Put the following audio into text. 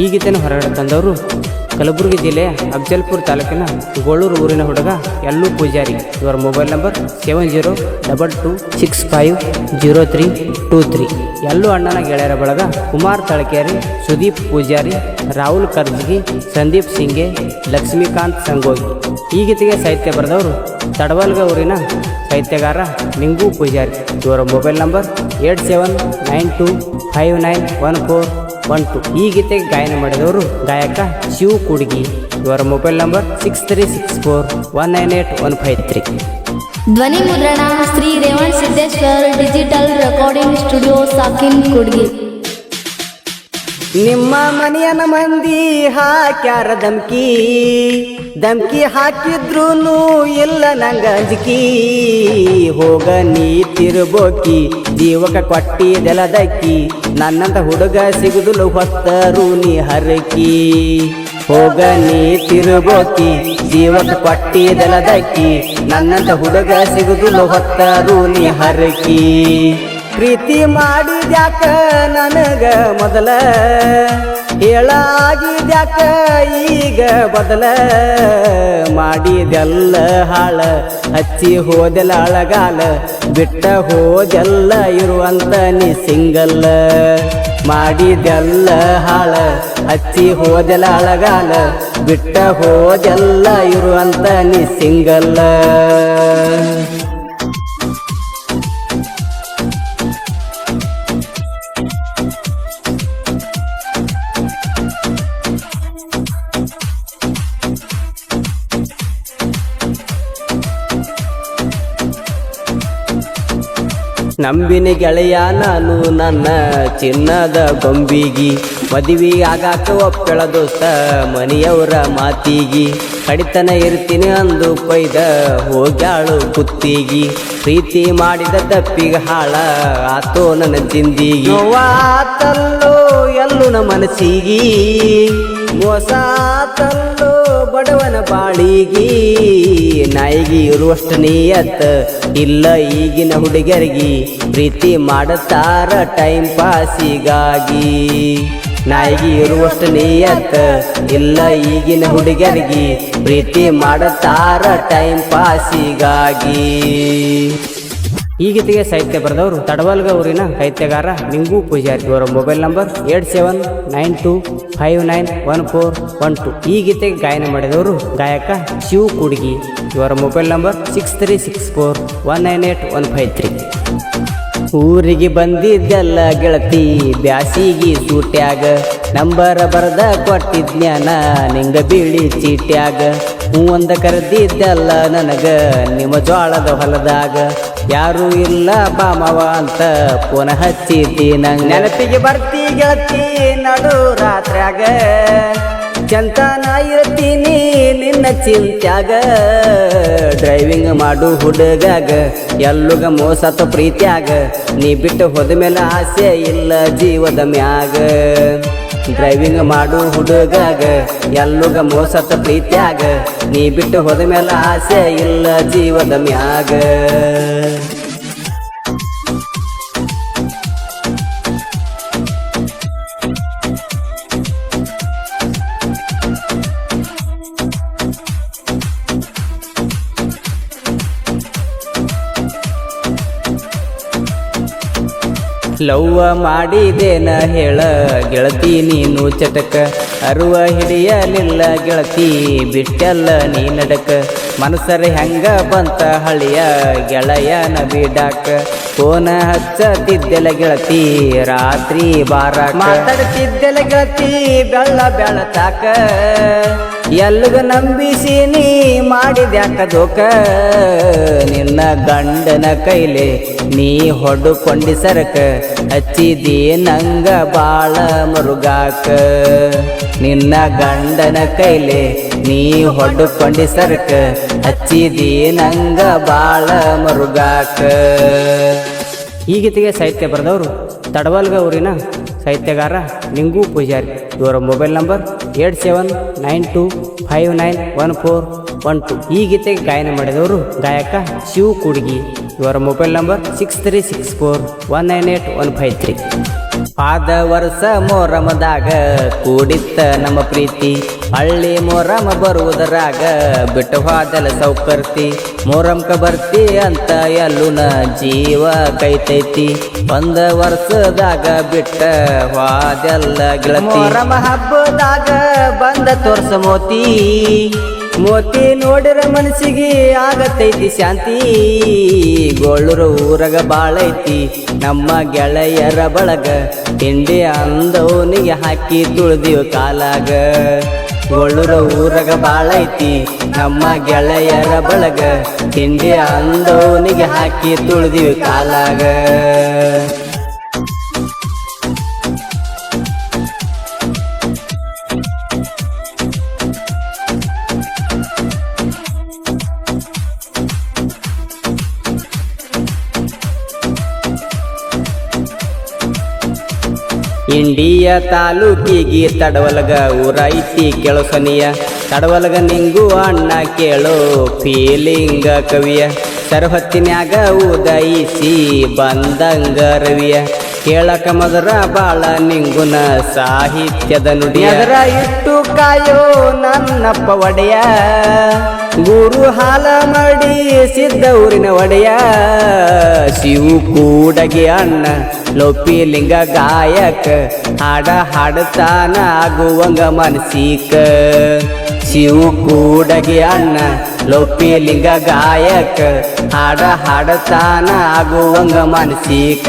ಈ ಗೀತೆಯನ್ನು ಹೊರಗಡೆ ತಂದವರು ಕಲಬುರಗಿ ಜಿಲ್ಲೆಯ ಅಫಜಲ್ಪುರ ತಾಲೂಕಿನ ಗೋಳೂರು ಊರಿನ ಹುಡುಗ ಎಲ್ಲೂ ಪೂಜಾರಿ. ಇವರ mobile number seven zero double two six five zero three two three ಎಲ್ಲೂ ಅಣ್ಣನ ಗೆಳೆಯರ ಬಳಗ ಕುಮಾರ್ ತಳಕೇರಿ, ಸುದೀಪ್ ಪೂಜಾರಿ, ರಾಹುಲ್ ಕರ್ಜಗಿ, ಸಂದೀಪ್ ಸಿಂಗೆ, ಲಕ್ಷ್ಮೀಕಾಂತ್ ಸಂಗೋಗಿ. ಈ ಗೀತೆಗೆ ಸಾಹಿತ್ಯ ಬರೆದವರು ತಡವಲ್ಗ ಊರಿನ ಸಾಹಿತ್ಯಗಾರ ನಿಂಗು ಪೂಜಾರಿ. ಇವರ mobile number eight seven nine two five nine one four one two ಈ ಗೀತೆಗೆ ಗಾಯನ ಮಾಡಿದವರು ಗಾಯಕ ಶಿವ ಕುಡ್ಗಿ. ಇವರ mobile number six three six four one nine eight one five three ಧ್ವನಿ ಮುದ್ರಣ Shri Revan Siddeshwar digital recording studio ಸಾಕಿನ್ Kudgi. ನಿಮ್ಮ ಮನೆಯನ ಮಂದಿ ಹಾಕ್ಯಾರ ದಮ್ಕಿ ದಮ್ಕಿ ಹಾಕಿದ್ರೂ ಇಲ್ಲ ನಂಗ ಅಂಜಿಕಿ. ಹೋಗ ನೀ ತಿರುಬೋಕಿ ಜೀವಕ ಕೊಟ್ಟಿದೆಲದಕ್ಕಿ ನನ್ನಂತ ಹುಡುಗ ಸಿಗುದಿಲ್ಲ ಹೊತ್ತರು ನೀ ಹರಕಿ. ಹೋಗ ನೀ ಜೀವಕ್ಕೆ ಜೀವಕ ಕೊಟ್ಟಿದೆಲದಕ್ಕಿ. ನನ್ನಂತ ಹುಡುಗ ಸಿಗುದಿಲ್ಲ ಹೊತ್ತರು ನೀ ಹರಕಿ. ಪ್ರೀತಿ ಮಾಡಿದ್ಯಾಕ ನನಗ ಮೊದಲ ಹೇಳಾಗಿದ್ಯಾಕ ಈಗ ಬದಲ ಮಾಡಿದೆಲ್ಲ ಹಾಳ. ಹಚ್ಚಿ ಹೋದೆಲ್ಲ ಅಳಗಾಲ, ಬಿಟ್ಟ ಹೋದೆಲ್ಲ ಇರುವಂತ ನೀ ಸಿಂಗಲ್ಲ ಮಾಡಿದೆಲ್ಲ ಹಾಳ, ಹಚ್ಚಿ ಹೋದೆಲ್ಲ ಅಳಗಾಲ, ಬಿಟ್ಟ ಹೋದೆಲ್ಲ ಇರುವಂತ ನೀ ಸಿಂಗಲ್ಲ ನಂಬಿನಿ ಗೆಳೆಯ ನಾನು ನನ್ನ ಚಿನ್ನದ ಗೊಂಬಿಗಿ. ಮದುವೆ ಆಗಾಕ ಒಪ್ಪಳ ದೋಸ್ತ, ಮನೆಯವರ ಮಾತಿಗಿ. ಕಡಿತನ ಇರ್ತೀನಿ ಅಂದು ಕೊಯ್ದ ಹೋಗ್ಯಾಳು ಕುತ್ತಿಗಿ. ಪ್ರೀತಿ ಮಾಡಿದ ತಪ್ಪಿಗೆ ಹಾಳ ಆತೋ ನನ್ನ ತಿಂದಿಗಿ. ನೋವಾತಲ್ಲೋ ಎಲ್ಲೂ ನ ಮನಸ್ಸಿಗಿ. ಹೊಸ ಆತಲ್ಲೋ ಬಡವನ ಬಾಳಿಗಿ. ನಾಯಿಗಿ ಇರುವಷ್ಟು ನೀಯತ್ ಇಲ್ಲ ಈಗಿನ ಹುಡುಗರಿಗೆ ಪ್ರೀತಿ ಮಾಡುತ್ತಾರ ಟೈಮ್ ಪಾಸಿಗಾಗಿ ನಾಯಿಗೆ ಇರುವಷ್ಟು ನೀಯತ್ ಇಲ್ಲ ಈಗಿನ ಹುಡುಗರಿಗೆ ಪ್ರೀತಿ ಮಾಡುತ್ತಾರ ಟೈಮ್ ಪಾಸಿಗಾಗಿ ಈ ಗೀತೆಗೆ ಸಾಹಿತ್ಯ ಬರೆದವರು ತಡವಲ್ಗ ಊರಿನ ಸಾಹಿತ್ಯಗಾರ ನಿಂಗು ಪೂಜಾರಿ. ಇವರ mobile number eight seven nine two five nine one four one two. ಈ ಗೀತೆಗೆ ಗಾಯನ ಮಾಡಿದವರು ಗಾಯಕ ಶಿವ ಕುಡ್ಗಿ. ಇವರ mobile number six three six four one nine eight one five three. ಊರಿಗೆ ಬಂದಿದ್ದೆಲ್ಲ ಗೆಳತಿ, ಬ್ಯಾಸಿಗಿ ಸೂಟ್ಯಾಗ ನಂಬರ ಬರದ ಕೊಟ್ಟಿದ್ನ್ಯಾನ ನಿಂಗ ಬೀಳಿ ಚೀಟ್ಯಾಗ. ಹೂ ಒಂದ ಕರೆದಿದ್ದೆಲ್ಲ ನನಗ, ನಿಮ್ಮ ಜೋಳದ ಹೊಲದಾಗ. ಯಾರು ಇಲ್ಲ ಬಾಮವ ಅಂತ ಪುನಃ ಹಚ್ಚಿದ್ದಿ ನಂಗೆ. ನೆನಪಿಗೆ ಬರ್ತಿ ಗೆಳತಿ, ನಡು ರಾತ್ರ್ಯಾಗ. ಚಂತನ ಇರ್ತೀನಿ, ನಿನ್ನ ಚಿಂತ್ಯಾಗ? ಡ್ರೈವಿಂಗ್ ಮಾಡು ಹುಡುಗಾಗ, ಎಲ್ಲುಗ ಮೋಸತ ಪ್ರೀತ್ಯಾಗ? ನೀ ಬಿಟ್ಟು ಹೋದ ಮೇಲೆ ಆಸೆ ಇಲ್ಲ ಜೀವದ ಮ್ಯಾಗ. ಡ್ರೈವಿಂಗ್ ಮಾಡು ಹುಡುಗಾಗ, ಎಲ್ಲುಗ ಮೋಸತ ಪ್ರೀತ್ಯಾಗ? ನೀ ಬಿಟ್ಟು ಹೋದ ಮೇಲೆ ಆಸೆ ಇಲ್ಲ ಜೀವದ ಮ್ಯಾಗ. ಲವ್ವ ಮಾಡಿದೇನ ಹೇಳ, ಗೆಳತಿ ನೀನು ಚಟಕ. ಅರುವ ಹಿಡಿಯಲಿಲ್ಲ ಗೆಳತಿ ಬಿಟ್ಟಲ್ಲ ನೀ ನಡಕ. ಮನಸರ ಹೆಂಗ ಬಂತ ಹಳಿಯ ಗೆಳೆಯನ ಬಿಡಾಕ. ಫೋನ ಹಚ್ಚತಿದ್ದೆಲ ಗೆಳತಿ, ರಾತ್ರಿ ಬಾರ ಮಾತಾಡ್ತಿದ್ದೆಲ ಗೆಳತಿ, ಬೆಳ್ಳ ಬೆಳತಾಕ. ಎಲ್ಗ ನಂಬಿಸಿ ನೀ ಮಾಡಿದ್ಯಾಕ ದೋಕ ನಿನ್ನ ಗಂಡನ ಕೈಲಿ ನೀ ಹೊಡ್ಕೊಂಡಿ ಸರಕ. ಹಚ್ಚಿದಿ ನಂಗ ಬಾಳ ಮರುಗಾಕ. ನಿನ್ನ ಗಂಡನ ಕೈಲಿ ನೀ ಹೊಡ್ಕೊಂಡಿ ಸರಕ. ಹಚ್ಚಿದಿ ನಂಗ ಬಾಳ ಮರುಗಾಕ. ಈ ಗೀತೆಗೆ ಸಾಹಿತ್ಯ ಬರೆದವರು ತಡವಲ್ಗ ಊರಿನ ಸಾಹಿತ್ಯಗಾರ ನಿಂಗೂ ಪೂಜಾರಿ. ಇವರ mobile number eight seven nine two five nine one four one two. ಈ ಗೀತೆಗೆ ಗಾಯನ ಮಾಡಿದವರು ಗಾಯಕ ಶಿವ ಕುಡ್ಗಿ. ಇವರ mobile number six three six four one nine eight one five three. ಪಾದ ವರ್ಷ ಮೊರಮದಾಗ ಕೂಡಿತ್ತ ನಮ್ಮ ಪ್ರೀತಿ. ಹಳ್ಳಿ ಮೊರಮ ಬರುವುದರಾಗ ಬಿಟ್ಟು ಹೋದಲ ಸೌಕರ್ತಿ. ಮೊರಮ್ಕ ಬರ್ತಿ ಅಂತ ಎಲ್ಲುನ ಜೀವ ಕೈತೈತಿ. ಒಂದ ವರ್ಷದಾಗ ಬಿಟ್ಟ ಹೋದೆಲ್ಲ ಗೆಳತಿ. ಮೊರಮ ಹಬ್ಬದಾಗ ಬಂದ ತೋರ್ಸ ಮೋತಿ. ಮೋತಿ ನೋಡಿರ ಮನಸ್ಸಿಗೆ ಆಗತೈತಿ ಶಾಂತಿ. ಗೋಳೂರು ಊರಗ ಬಾಳೈತಿ ನಮ್ಮ ಗೆಳೆಯರ ಬಳಗ. ತಿಂಡಿ ಅಂದವನಿಗೆ ಹಾಕಿ ತುಳ್ದಿವ ಕಾಲಾಗ. ಗೋಳರ ಊರಗ ಬಾಳೈತಿ ನಮ್ಮ ಗೆಳೆಯರ ಬಳಗ. ತಿಂಡಿ ಅಂದವನಿಗೆ ಹಾಕಿ ತುಳ್ದಿವ ಕಾಲಾಗ. ಇಂಡಿಯ ತಾಲೂಕಿಗೆ ತಡವಲಗ ಊರೈತಿ ಕೆಳಸನಿಯ. ತಡವಲಗ ನಿಂಗು ಅಣ್ಣ ಕೇಳೋ ಫೀಲಿಂಗ ಕವಿಯ. ಸರ್ವತ್ತಿನ್ಯಾಗ ಉದಯಿಸಿ ಬಂದಂಗ ರವಿಯ. ಕೇಳಕ ಮದರ ಬಾಳ ನಿಂಗುನ ಸಾಹಿತ್ಯದ ನುಡಿ ಅದರ ಇಟ್ಟು ಕಾಯೋ ನನ್ನಪ್ಪ ಒಡೆಯ. ಗುರು ಹಾಲ ಮಾಡಿ ಸಿದ್ಧ ಊರಿನ ಒಡೆಯ. ಶಿವು ಕೂಡಗೆ ಅಣ್ಣ ಲೋಪಿ ಲಿಂಗ ಗಾಯಕ, ಹಾಡ ಹಾಡತಾನ ಆಗುವಂಗ ಮನಸೀಕ ಶಿವು ಕೂಡಗಿ ಅಣ್ಣ ಲೋಪಿ ಲಿಂಗ ಗಾಯಕ, ಹಾಡ ಹಾಡತಾನ ಆಗುವಂಗ ಮನಸೀಕ